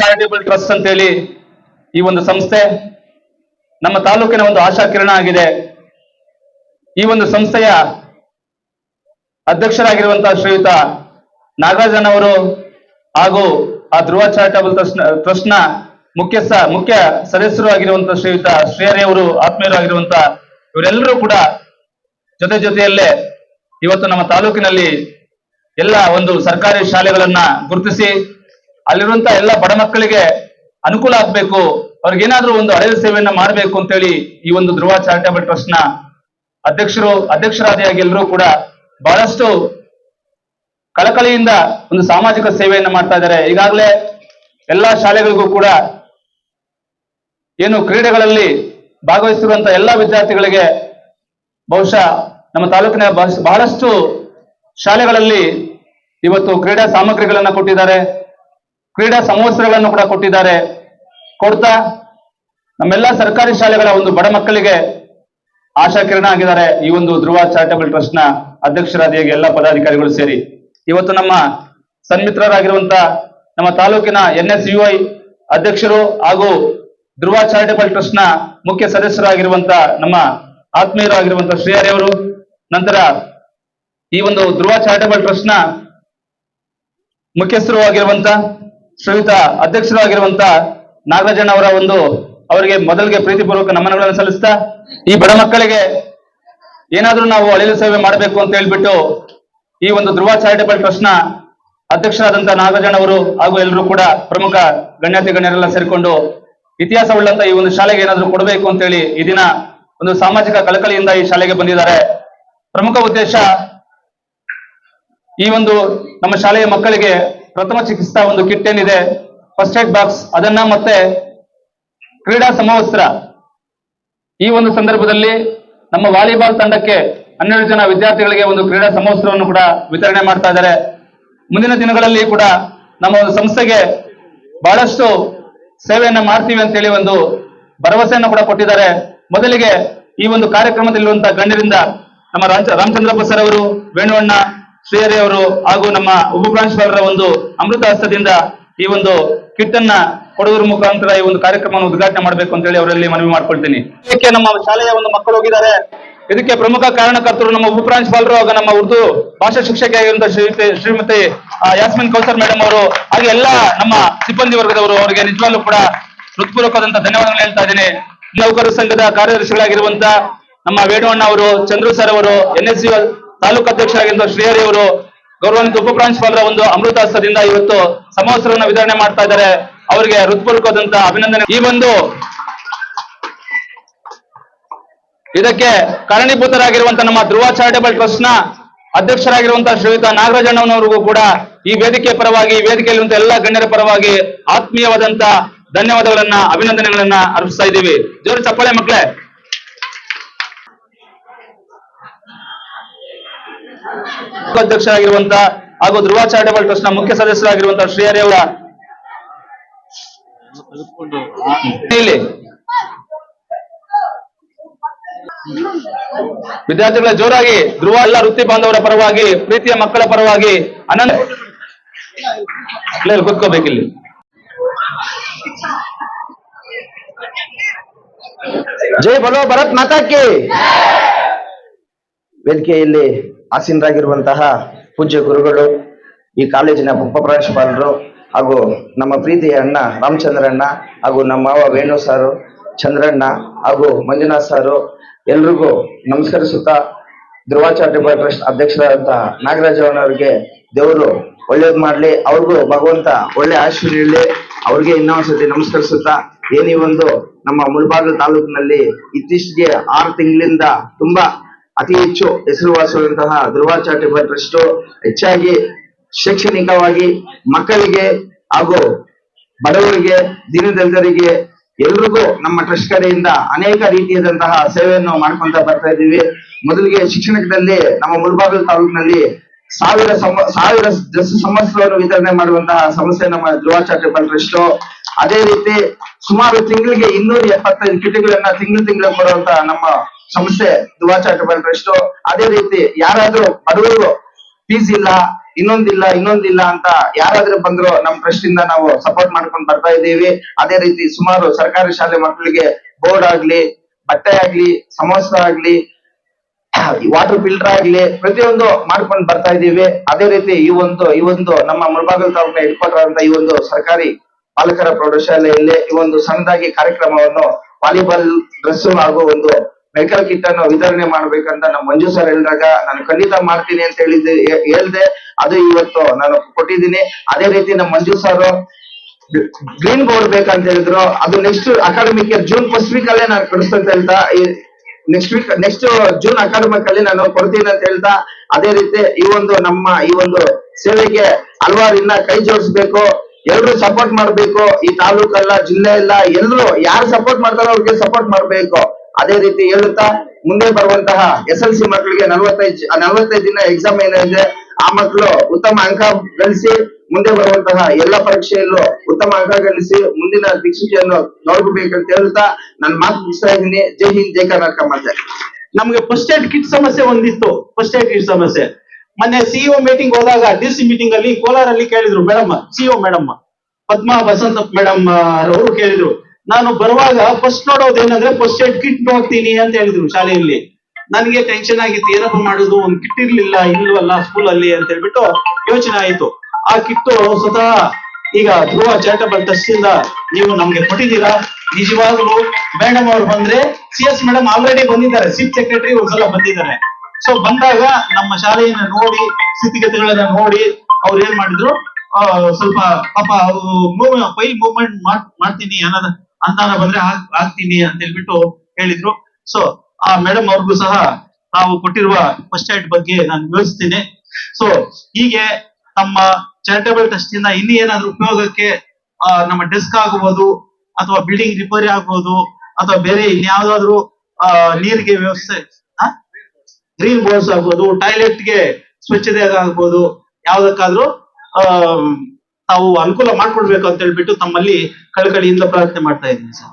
Charitable trust ಅಂತ ಹೇಳಿ ಈ ಒಂದು ಸಂಸ್ಥೆ ನಮ್ಮ ತಾಲೂಕಿನ ಒಂದು ಆಶಾ ಕಿರಣ ಆಗಿದೆ. ಈ ಒಂದು ಸಂಸ್ಥೆಯ ಅಧ್ಯಕ್ಷರಾಗಿರುವಂತಹ ಶ್ರೀಯುತ ನಾಗರಾಜನ್ ಅವರು ಹಾಗೂ ಆ ಧ್ರುವ ಚಾರಿಟಬಲ್ ಟ್ರಸ್ಟ್ ಟ್ರಸ್ಟ್ನ ಮುಖ್ಯಸ್ಥ, ಮುಖ್ಯ ಸದಸ್ಯರು ಆಗಿರುವಂತಹ ಶ್ರೀಯುತ ಶ್ರೇಯರಿ ಅವರು ಆತ್ಮೀಯರು ಆಗಿರುವಂತಹ ಇವರೆಲ್ಲರೂ ಕೂಡ ಜೊತೆ ಜೊತೆಯಲ್ಲೇ ಇವತ್ತು ನಮ್ಮ ತಾಲೂಕಿನಲ್ಲಿ ಎಲ್ಲ ಒಂದು ಸರ್ಕಾರಿ ಶಾಲೆಗಳನ್ನ ಗುರುತಿಸಿ ಅಲ್ಲಿರುವಂತಹ ಎಲ್ಲ ಬಡ ಮಕ್ಕಳಿಗೆ ಅನುಕೂಲ ಆಗ್ಬೇಕು. ಅವ್ರಿಗೇನಾದ್ರೂ ಒಂದು ಅಳೆಯ ಸೇವೆಯನ್ನ ಮಾಡಬೇಕು ಅಂತೇಳಿ ಈ ಒಂದು ಧ್ರುವ ಚಾರಿಟೇಬಲ್ ಟ್ರಸ್ಟ್ನ ಅಧ್ಯಕ್ಷರು, ಅಧ್ಯಕ್ಷರಾದಿಯಾಗಿ ಎಲ್ಲರೂ ಕೂಡ ಬಹಳಷ್ಟು ಕಳಕಳಿಯಿಂದ ಒಂದು ಸಾಮಾಜಿಕ ಸೇವೆಯನ್ನ ಮಾಡ್ತಾ ಇದ್ದಾರೆ. ಈಗಾಗಲೇ ಎಲ್ಲಾ ಶಾಲೆಗಳಿಗೂ ಕೂಡ ಏನು ಕ್ರೀಡೆಗಳಲ್ಲಿ ಭಾಗವಹಿಸಿರುವಂತ ಎಲ್ಲಾ ವಿದ್ಯಾರ್ಥಿಗಳಿಗೆ ಬಹುಶಃ ನಮ್ಮ ತಾಲೂಕಿನ ಬಹಳಷ್ಟು ಶಾಲೆಗಳಲ್ಲಿ ಇವತ್ತು ಕ್ರೀಡಾ ಸಾಮಗ್ರಿಗಳನ್ನ ಕೊಟ್ಟಿದ್ದಾರೆ. ಕ್ರೀಡಾ ಸಮವಸ್ತ್ರಗಳನ್ನು ಕೂಡ ಕೊಟ್ಟಿದ್ದಾರೆ. ಕೊಡ್ತಾ ನಮ್ಮೆಲ್ಲ ಸರ್ಕಾರಿ ಶಾಲೆಗಳ ಒಂದು ಬಡ ಮಕ್ಕಳಿಗೆ ಆಶಾ ಕಿರಣ ಆಗಿದ್ದಾರೆ. ಈ ಒಂದು ಧ್ರುವ ಚಾರಿಟಬಲ್ ಟ್ರಸ್ಟ್ನ ಅಧ್ಯಕ್ಷರಾದಿಯಾಗಿ ಎಲ್ಲ ಪದಾಧಿಕಾರಿಗಳು ಸೇರಿ. ಇವತ್ತು ನಮ್ಮ ಸನ್ಮಿತ್ರರಾಗಿರುವಂತ ನಮ್ಮ ತಾಲೂಕಿನ ಎನ್ ಎಸ್ ಯು ಅಧ್ಯಕ್ಷರು ಹಾಗೂ ಧ್ರುವ ಚಾರಿಟಬಲ್ ಟ್ರಸ್ಟ್ನ ಮುಖ್ಯ ಸದಸ್ಯರಾಗಿರುವಂತ ನಮ್ಮ ಆತ್ಮೀಯರು ಆಗಿರುವಂತ ಅವರು, ನಂತರ ಈ ಒಂದು ಧ್ರುವ ಚಾರಿಟಬಲ್ ಟ್ರಸ್ಟ್ನ ಮುಖ್ಯಸ್ಥರು ಆಗಿರುವಂತ ಶ್ರೀಯುತ ಅಧ್ಯಕ್ಷರಾಗಿರುವಂತ ನಾಗರಾಜಣ್ಣ ಅವರ ಒಂದು ಅವರಿಗೆ ಮೊದಲಿಗೆ ಪ್ರೀತಿಪೂರ್ವಕ ನಮನಗಳನ್ನು ಸಲ್ಲಿಸ್ತಾ, ಈ ಬಡ ಮಕ್ಕಳಿಗೆ ಏನಾದ್ರೂ ನಾವು ಅಳಿಲು ಸೇವೆ ಮಾಡಬೇಕು ಅಂತ ಹೇಳ್ಬಿಟ್ಟು ಈ ಒಂದು ಧ್ರುವ ಚಾರಿಟೇಬಲ್ ಟ್ರಸ್ಟ್ನ ಅಧ್ಯಕ್ಷರಾದಂತ ನಾಗರಾಜನ್ ಅವರು ಹಾಗೂ ಎಲ್ಲರೂ ಕೂಡ ಪ್ರಮುಖ ಗಣ್ಯಾತಿ ಗಣ್ಯರೆಲ್ಲ ಸೇರಿಕೊಂಡು ಇತಿಹಾಸವುಳ್ಳಂತ ಈ ಒಂದು ಶಾಲೆಗೆ ಏನಾದ್ರೂ ಕೊಡಬೇಕು ಅಂತ ಹೇಳಿ ಈ ದಿನ ಒಂದು ಸಾಮಾಜಿಕ ಕಳಕಳಿಯಿಂದ ಈ ಶಾಲೆಗೆ ಬಂದಿದ್ದಾರೆ. ಪ್ರಮುಖ ಉದ್ದೇಶ ಈ ಒಂದು ನಮ್ಮ ಶಾಲೆಯ ಮಕ್ಕಳಿಗೆ ಪ್ರಥಮ ಚಿಕಿತ್ಸಾ ಒಂದು ಕಿಟ್ ಏನಿದೆ? ಫಸ್ಟ್ ಏಡ್ ಬಾಕ್ಸ್ ಅದನ್ನ ಮತ್ತೆ ಕ್ರೀಡಾ ಸಮವಸ್ತ್ರ. ಈ ಒಂದು ಸಂದರ್ಭದಲ್ಲಿ ನಮ್ಮ ವಾಲಿಬಾಲ್ ತಂಡಕ್ಕೆ ಹನ್ನೆರಡು ಜನ ವಿದ್ಯಾರ್ಥಿಗಳಿಗೆ ಒಂದು ಕ್ರೀಡಾ ಸಮವಸ್ತ್ರವನ್ನು ಕೂಡ ವಿತರಣೆ ಮಾಡ್ತಾ ಇದ್ದಾರೆ. ಮುಂದಿನ ದಿನಗಳಲ್ಲಿ ಕೂಡ ನಮ್ಮ ಒಂದು ಸಂಸ್ಥೆಗೆ ಬಹಳಷ್ಟು ಸೇವೆಯನ್ನ ಮಾಡ್ತೀವಿ ಅಂತೇಳಿ ಒಂದು ಭರವಸೆಯನ್ನು ಕೂಡ ಕೊಟ್ಟಿದ್ದಾರೆ. ಮೊದಲಿಗೆ ಈ ಒಂದು ಕಾರ್ಯಕ್ರಮದಲ್ಲಿರುವಂತಹ ಗಣ್ಯರಿಂದ ನಮ್ಮ ರಾಮಚಂದ್ರಪ್ಪ ಸರ್ ಅವರು, ವೇಣುವಣ್ಣ ಶ್ರೀಹರಿ ಅವರು ಹಾಗೂ ನಮ್ಮ ಉಪಪ್ರಾಂಶುಪಾಲರ ಒಂದು ಅಮೃತ ಹಸ್ತದಿಂದ ಈ ಒಂದು ಕಿಟ್ ಅನ್ನ ಕೊಡೋದ್ರ ಮುಖಾಂತರ ಈ ಒಂದು ಕಾರ್ಯಕ್ರಮವನ್ನು ಉದ್ಘಾಟನೆ ಮಾಡಬೇಕು ಅಂತ ಹೇಳಿ ಅವರಲ್ಲಿ ಮನವಿ ಮಾಡ್ಕೊಳ್ತೀನಿ. ಇದಕ್ಕೆ ನಮ್ಮ ಶಾಲೆಯ ಒಂದು ಮಕ್ಕಳು ಹೋಗಿದ್ದಾರೆ. ಇದಕ್ಕೆ ಪ್ರಮುಖ ಕಾರಣಕರ್ತರು ನಮ್ಮ ಉಪಪ್ರಾಂಶುಪಾಲರು ಹಾಗೂ ನಮ್ಮ ಉರ್ದು ಭಾಷಾ ಶಿಕ್ಷಕಿ ಆಗಿರುವಂತಹ ಶ್ರೀಮತಿ ಶ್ರೀಮತಿ ಯಾಸ್ಮಿನ್ ಕೌಸರ್ ಮೇಡಮ್ ಅವರು ಹಾಗೆ ಎಲ್ಲ ನಮ್ಮ ಸಿಬ್ಬಂದಿ ವರ್ಗದವರು ಅವರಿಗೆ ನಿಜವಾಗ್ಲೂ ಕೂಡ ಹೃತ್ಪೂರ್ವಕವಾದಂತ ಧನ್ಯವಾದಗಳು ಹೇಳ್ತಾ ಇದ್ದೀನಿ. ನೌಕರ ಸಂಘದ ಕಾರ್ಯದರ್ಶಿಗಳಾಗಿರುವಂತ ನಮ್ಮ ವೇಣುವಣ್ಣ ಅವರು, ಚಂದ್ರು ಸರ್ ಅವರು ಎನ್ ತಾಲೂಕು ಅಧ್ಯಕ್ಷರಾಗಿರುವ ಶ್ರೀಹರಿ ಅವರು ಗೌರವಾನ್ವಿತ ಉಪ ಪ್ರಾಂಶುಪಾಲರ ಒಂದು ಅಮೃತಾಸ್ತ್ರದಿಂದ ಇವತ್ತು ಸಮವಸ್ತ್ರವನ್ನು ವಿತರಣೆ ಮಾಡ್ತಾ ಇದ್ದಾರೆ. ಅವರಿಗೆ ಹೃತ್ಪೂರ್ವಕವಾದಂತ ಅಭಿನಂದನೆ. ಈ ಒಂದು ಇದಕ್ಕೆ ಕಾರಣೀಭೂತರಾಗಿರುವಂತಹ ನಮ್ಮ ಧ್ರುವ ಚಾರಿಟೇಬಲ್ ಟ್ರಸ್ಟ್ನ ಅಧ್ಯಕ್ಷರಾಗಿರುವಂತಹ ಶ್ರೀಯುತ ನಾಗರಾಜಣ್ಣನವರಿಗೂ ಕೂಡ ಈ ವೇದಿಕೆ ಪರವಾಗಿ, ಈ ವೇದಿಕೆಯಲ್ಲಿರುವಂತಹ ಎಲ್ಲ ಗಣ್ಯರ ಪರವಾಗಿ ಆತ್ಮೀಯವಾದಂತಹ ಧನ್ಯವಾದಗಳನ್ನ, ಅಭಿನಂದನೆಗಳನ್ನ ಅರ್ಪಿಸ್ತಾ ಇದ್ದೀವಿ. ಜೋರು ಚಪ್ಪಾಳೆ ಮಕ್ಕಳೇ ಅಧ್ಯಕ್ಷರಾಗಿರುವಂತ ಹಾಗೂ ಧ್ರುವ ಚಾರಿಟಬಲ್ ಟ್ರಸ್ಟ್ನ ಮುಖ್ಯ ಸದಸ್ಯರಾಗಿರುವಂತಹ ಶ್ರೀಹರಿ ಅವರ ವಿದ್ಯಾರ್ಥಿಗಳ ಜೋರಾಗಿ ಧ್ರುವ ಎಲ್ಲ ವೃತ್ತಿ ಬಾಂಧವರ ಪರವಾಗಿ, ಪ್ರೀತಿಯ ಮಕ್ಕಳ ಪರವಾಗಿ ಅನಂತ ಕೂತ್ಕೋಬೇಕಿಲ್ಲಿ. ಜೈ ಬಲೋ, ಭರತ್ ಮಾತಾಕಿ ವೇದಿಕೆಯಲ್ಲಿ ಆಸೀನರಾಗಿರುವಂತಹ ಪೂಜ್ಯ ಗುರುಗಳು, ಈ ಕಾಲೇಜಿನ ಉಪ ಪ್ರಾಂಶುಪಾಲರು ಹಾಗೂ ನಮ್ಮ ಪ್ರೀತಿಯ ಅಣ್ಣ ರಾಮಚಂದ್ರಣ್ಣ ಹಾಗೂ ನಮ್ಮ ಮಾವ ವೇಣು ಸಾರು, ಚಂದ್ರಣ್ಣ ಹಾಗೂ ಮಂಜುನಾಥ್ ಸಾರು ಎಲ್ರಿಗೂ ನಮಸ್ಕರಿಸುತ್ತಾ ಧ್ರುವ ಚಾರಿಟಬಲ್ ಟ್ರಸ್ಟ್ ಅಧ್ಯಕ್ಷರಾದಂತಹ ನಾಗರಾಜವನವರಿಗೆ ದೇವರು ಒಳ್ಳೇದ್ ಮಾಡ್ಲಿ, ಅವ್ರಿಗೂ ಭಗವಂತ ಒಳ್ಳೆ ಆಶೀರ್ ನೀಡಲಿ, ಅವ್ರಿಗೆ ಇನ್ನೊಂದ್ಸತಿ ನಮಸ್ಕರಿಸುತ್ತಾ ಏನೀ ಒಂದು ನಮ್ಮ ಮುಳಬಾಗಿಲು ತಾಲೂಕಿನಲ್ಲಿ ಇತ್ತೀಚೆಗೆ ಆರು ತಿಂಗಳಿಂದ ತುಂಬಾ ಅತಿ ಹೆಚ್ಚು ಹೆಸರುವಾಸಿರುವಂತಹ ಧ್ರುವ ಚಾರಿಟಬಲ್ ಟ್ರಸ್ಟ್ ಹೆಚ್ಚಾಗಿ ಶೈಕ್ಷಣಿಕವಾಗಿ ಮಕ್ಕಳಿಗೆ ಹಾಗೂ ಬಡವರಿಗೆ, ದೀನದಲಿತರಿಗೆ ಎಲ್ರಿಗೂ ನಮ್ಮ ಟ್ರಸ್ಟ್ ಕಡೆಯಿಂದ ಅನೇಕ ರೀತಿಯಾದಂತಹ ಸೇವೆಯನ್ನು ಮಾಡ್ಕೊಂತ ಬರ್ತಾ ಇದ್ದೀವಿ. ಮೊದಲಿಗೆ ಶಿಕ್ಷಣದಲ್ಲಿ ನಮ್ಮ ಮುಳಬಾಗಿಲು ತಾಲೂಕಿನಲ್ಲಿ ಸಾವಿರ ಸಮ, ಸಾವಿರ ಸಮಸ್ಯೆಗಳನ್ನು ವಿತರಣೆ ಮಾಡುವಂತಹ ಸಮಸ್ಯೆ ನಮ್ಮ ಧ್ರುವ ಚಾರಿಟಬಲ್ ಟ್ರಸ್ಟ್ ಅದೇ ರೀತಿ ಸುಮಾರು ತಿಂಗಳಿಗೆ ಇನ್ನೂರ ಎಪ್ಪತ್ತೈದು ಕಿಟಗಳನ್ನ ತಿಂಗಳು ತಿಂಗಳು ಕೊಡುವಂತಹ ನಮ್ಮ ಸಂಸ್ಥೆ ದುವಾಚ ಚಾರಿಟಬಲ್ ಟ್ರಸ್ಟ್ ಅದೇ ರೀತಿ ಯಾರಾದ್ರೂ ಬಡವರು ಫೀಸ್ ಇಲ್ಲ, ಇನ್ನೊಂದಿಲ್ಲ ಇನ್ನೊಂದಿಲ್ಲ ಅಂತ ಯಾರಾದ್ರೂ ಬಂದ್ರು ನಮ್ ಟ್ರಸ್ಟ್ ಇಂದ ನಾವು ಸಪೋರ್ಟ್ ಮಾಡ್ಕೊಂಡು ಬರ್ತಾ ಇದ್ದೀವಿ. ಅದೇ ರೀತಿ ಸುಮಾರು ಸರ್ಕಾರಿ ಶಾಲೆ ಮಕ್ಕಳಿಗೆ ಬೋರ್ಡ್ ಆಗ್ಲಿ, ಬಟ್ಟೆ ಆಗ್ಲಿ, ಸಮೋಸ ಆಗ್ಲಿ ವಾಟರ್ ಫಿಲ್ಟರ್ ಆಗ್ಲಿ, ಪ್ರತಿಯೊಂದು ಮಾಡ್ಕೊಂಡು ಬರ್ತಾ ಇದ್ದೀವಿ. ಅದೇ ರೀತಿ ಈ ಒಂದು ಈ ಒಂದು ನಮ್ಮ ಮುಳಬಾಗಲ್ ತಾಲೂಕಿನ ಅಂತ ಈ ಒಂದು ಸರ್ಕಾರಿ ಪಾಲಕರ ಪ್ರೌಢಶಾಲೆಯಲ್ಲಿ ಈ ಒಂದು ಸಣ್ಣದಾಗಿ ಕಾರ್ಯಕ್ರಮವನ್ನು ವಾಲಿಬಾಲ್ ಡ್ರೆಸ್ ಹಾಗೂ ಒಂದು ಮೆಡಿಕಲ್ ಕಿಟ್ ಅನ್ನು ವಿತರಣೆ ಮಾಡ್ಬೇಕಂತ ನಮ್ಮ ಮಂಜು ಸರ್ ಹೇಳಿದಾಗ ನಾನು ಖಂಡಿತ ಮಾಡ್ತೀನಿ ಅಂತ ಹೇಳಿದ್ದೆ ಹೇಳ್ದೆ. ಅದು ಇವತ್ತು ನಾನು ಕೊಟ್ಟಿದ್ದೀನಿ. ಅದೇ ರೀತಿ ನಮ್ಮ ಮಂಜು ಸರ್ ಗ್ರೀನ್ ಬೋರ್ಡ್ ಬೇಕಂತ ಹೇಳಿದ್ರು. ಅದು next academic June first week ಅಲ್ಲೇ ನಾನು ಹೇಳ್ತಾ next week next June academic ಅಲ್ಲಿ ನಾನು ಕೊಡ್ತೀನಿ ಅಂತ ಹೇಳ್ತಾ, ಅದೇ ರೀತಿ ಈ ಒಂದು ನಮ್ಮ ಈ ಒಂದು ಸೇವೆಗೆ ಹಲವಾರು ಇನ್ನ ಕೈ ಜೋಡಿಸ್ಬೇಕು. ಎಲ್ರು ಸಪೋರ್ಟ್ ಮಾಡ್ಬೇಕು. ಈ ತಾಲೂಕಲ್ಲ, ಜಿಲ್ಲೆ ಎಲ್ಲ ಎಲ್ರು ಯಾರು ಸಪೋರ್ಟ್ ಮಾಡ್ತಾರೋ ಅವ್ರಿಗೆ ಸಪೋರ್ಟ್ ಮಾಡ್ಬೇಕು. ಅದೇ ರೀತಿ ಹೇಳುತ್ತಾ, ಮುಂದೆ ಬರುವಂತಹ ಎಸ್ ಎಲ್ ಸಿ ಮಕ್ಕಳಿಗೆ ನಲವತ್ತೈದು ನಲವತ್ತೈದು ದಿನ ಎಕ್ಸಾಮ್ ಏನಿದೆ, ಆ ಮಕ್ಕಳು ಉತ್ತಮ ಅಂಕ ಗಳಿಸಿ ಮುಂದೆ ಬರುವಂತಹ ಎಲ್ಲ ಪರೀಕ್ಷೆಯಲ್ಲೂ ಉತ್ತಮ ಅಂಕ ಗಳಿಸಿ ಮುಂದಿನ ದೀಕ್ಷೆಯನ್ನು ನೋಡ್ಬೇಕಂತ ಹೇಳ್ತಾ ನನ್ನ ಮಾತು ಮುಗಿಸ್ತಾ ಇದ್ದೀನಿ. ಜೈ ಹಿಂದ್, ಜೈ ಕರ್ನಾಟಕ ಮತ್ತೆ ನಮ್ಗೆ ಫಸ್ಟ್ ಏಡ್ ಕಿಟ್ ಸಮಸ್ಯೆ ಒಂದಿತ್ತು. ಫಸ್ಟ್ ಏಡ್ ಕಿಟ್ ಸಮಸ್ಯೆ. ಮೊನ್ನೆ ಸಿಇಒ ಮೀಟಿಂಗ್ ಹೋದಾಗ ಡಿ ಮೀಟಿಂಗ್ ಅಲ್ಲಿ ಕೋಲಾರಲ್ಲಿ ಕೇಳಿದ್ರು, madam CEO madam, Padma Vasantha madam ಅವರು ಕೇಳಿದ್ರು. ನಾನು ಬರುವಾಗ ಫಸ್ಟ್ ನೋಡೋದೇನಂದ್ರೆ ಫಸ್ಟ್ ಏಡ್ ಕಿಟ್ ಹೋಗ್ತೀನಿ ಅಂತ ಹೇಳಿದ್ರು ಶಾಲೆಯಲ್ಲಿ. ನನಗೆ ಟೆನ್ಷನ್ ಆಗಿತ್ತು, ಏನಪ್ಪ ಮಾಡುದು? ಒಂದ್ ಕಿಟ್ ಇರ್ಲಿಲ್ಲ, ಇಲ್ವಲ್ಲ ಸ್ಕೂಲ್ ಅಲ್ಲಿ ಅಂತ ಹೇಳ್ಬಿಟ್ಟು ಯೋಚನೆ ಆಯ್ತು. ಆ ಕಿಟ್ಟು ಸ್ವತಃ ಈಗ ಧ್ರುವ ಚಾರಿಟಬಲ್ ಟ್ರಸ್ಟ್ ಇಂದ ನೀವು ನಮ್ಗೆ ಕೊಟ್ಟಿದ್ದೀರಾ? ನಿಜವಾಗ್ಲೂ? ಮೇಡಮ್ ಅವ್ರು ಬಂದ್ರೆ ಸಿ ಎಸ್ ಮೇಡಮ್ ಆಲ್ರೆಡಿ ಬಂದಿದ್ದಾರೆ ಚೀಫ್ ಸೆಕ್ರೆಟರಿ ಒಂದ್ಸಲ ಬಂದಿದ್ದಾರೆ. ಸೊ ಬಂದಾಗ ನಮ್ಮ ಶಾಲೆಯನ್ನ ನೋಡಿ, ಸ್ಥಿತಿಗತಿಗಳನ್ನ ನೋಡಿ, ಅವ್ರು ಏನ್ ಮಾಡಿದ್ರು? ಸ್ವಲ್ಪ ಪಾಪ ಫೈಲ್ ಮೂವ್ಮೆಂಟ್ ಮಾಡ್ತೀನಿ ಅನ್ನೋದ ಅನುದಾನ ಬಂದ್ರೆ ಆಗ್- ಆಗ್ತೀನಿ ಅಂತ ಹೇಳ್ಬಿಟ್ಟು ಹೇಳಿದ್ರು. ಸೊ ಆ ಮೇಡಮ್ ಅವ್ರಿಗೂ ಸಹ ನಾವು ಕೊಟ್ಟಿರುವ ಫಸ್ಟ್ ಏಡ್ ಬಗ್ಗೆ ನಾನು ವಿವರಿಸ್ತೀನಿ. ಸೊ ಹೀಗೆ ನಮ್ಮ ಚಾರಿಟಬಲ್ ಟ್ರಸ್ಟ್ ಇಂದ ಇನ್ನೂ ಏನಾದ್ರೂ ಉಪಯೋಗಕ್ಕೆ ನಮ್ಮ ಡೆಸ್ಕ್ ಆಗಬಹುದು ಅಥವಾ ಬಿಲ್ಡಿಂಗ್ ರಿಪೇರಿ ಆಗ್ಬೋದು ಅಥವಾ ಬೇರೆ ಇನ್ಯಾವ್ದಾದ್ರು ನೀರಿಗೆ ವ್ಯವಸ್ಥೆ ಗ್ರೀನ್ ಬೋರ್ಡ್ಸ್ ಆಗ್ಬೋದು ಟಾಯ್ಲೆಟ್ಗೆ ಸ್ವಚ್ಛತೆ ಆಗ್ಬೋದು ಯಾವ್ದಕ್ಕಾದ್ರೂ ತಾವು ಅನುಕೂಲ ಮಾಡ್ಕೊಡ್ಬೇಕು ಅಂತ ಹೇಳ್ಬಿಟ್ಟು ತಮ್ಮಲ್ಲಿ ಕಳಕಳಿಯಿಂದ ಪ್ರಾರ್ಥನೆ ಮಾಡ್ತಾ ಇದ್ದೀನಿ ಸರ್.